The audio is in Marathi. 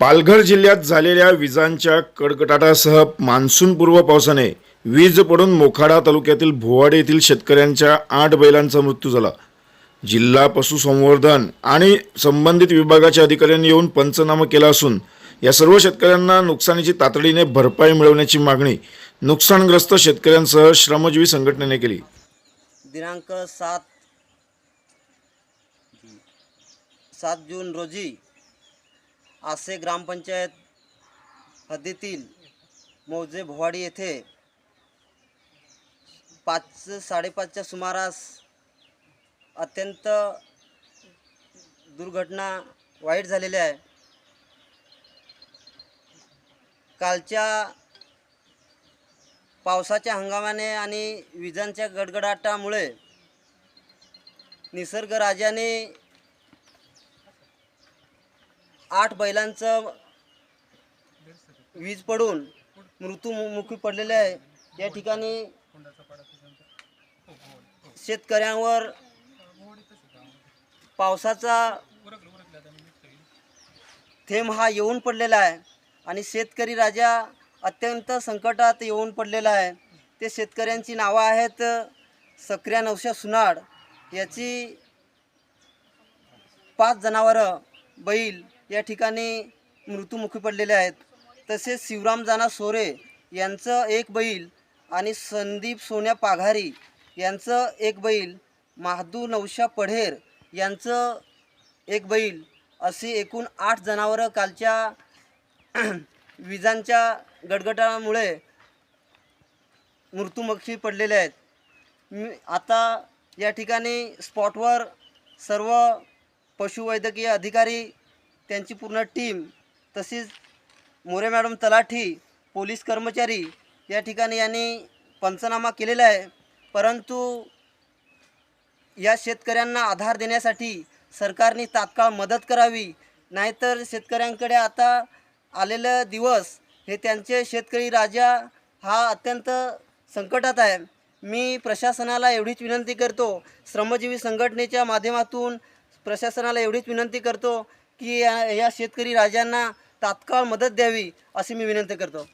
पालघर जिल्ह्यात झालेल्या विजांच्या कडकडाटासह मान्सूनपूर्व पावसाने वीज पडून मोखाडा तालुक्यातील भोवाडे येथील शेतकऱ्यांच्या आठ बैलांचा मृत्यू झाला. जिल्हा पशुसंवर्धन आणि संबंधित विभागाच्या अधिकाऱ्यांनी येऊन पंचनामा केला असून या सर्व शेतकऱ्यांना नुकसानीची तातडीने भरपाई मिळवण्याची मागणी नुकसानग्रस्त शेतकऱ्यांसह श्रमजीवी संघटनेने केली. दिनांक सात सात जून रोजी आसे ग्रामपंचायत हद्दीतील मौजे भोवाडी येथे पाच साडेपाचच्या सुमारास अत्यंत दुर्घटना वाईट झालेली आहे. कालच्या पावसाच्या हंगामाने आणि विजांच्या गडगडाटामुळे निसर्गराजाने आठ बैलांचं वीज पडून मृत्यूमुखी पडलेले आहे. या ठिकाणी शेतकऱ्यांवर पावसाचा थेंब हा येऊन पडलेला आहे आणि शेतकरी राजा अत्यंत संकटात येऊन पडलेला आहे. ते शेतकऱ्यांची नावं आहेत सक्रिया नवशा सुनाड. याची पाच जनावरं बैल या ठिकाणी मृत्यूमुखी पडलेले आहेत. तसेच शिवराम जाना सोरे यांचं एक बैल आणि संदीप सोन्या पाघारी यांचं एक बैल महादू नवशा पढेर यांचं एक बैल अशी एकूण आठ जनावरं कालच्या विजांच्या गडगडामुळे मृत्यूमुखी पडलेले आहेत. मी आता या ठिकाणी स्पॉटवर सर्व पशुवैद्यकीय अधिकारी त्यांची पूर्ण टीम तसेच मोरे मॅडम तलाठी पोलीस कर्मचारी या ठिकाणी यांनी पंचनामा केलेला आहे. परंतु या शेतकऱ्यांना आधार देण्यासाठी सरकारने तात्काळ मदत करावी. नाहीतर शेतकऱ्यांकडे आता आलेलं दिवस हे त्यांचे शेतकरी राजा हा अत्यंत संकटात आहे. मी प्रशासनाला एवढीच विनंती करतो श्रमजीवी संघटनेच्या माध्यमातून प्रशासनाला एवढीच विनंती करतो की या या शेतकरी राजांना तात्काळ मदत द्यावी अशी मी विनंती करतो.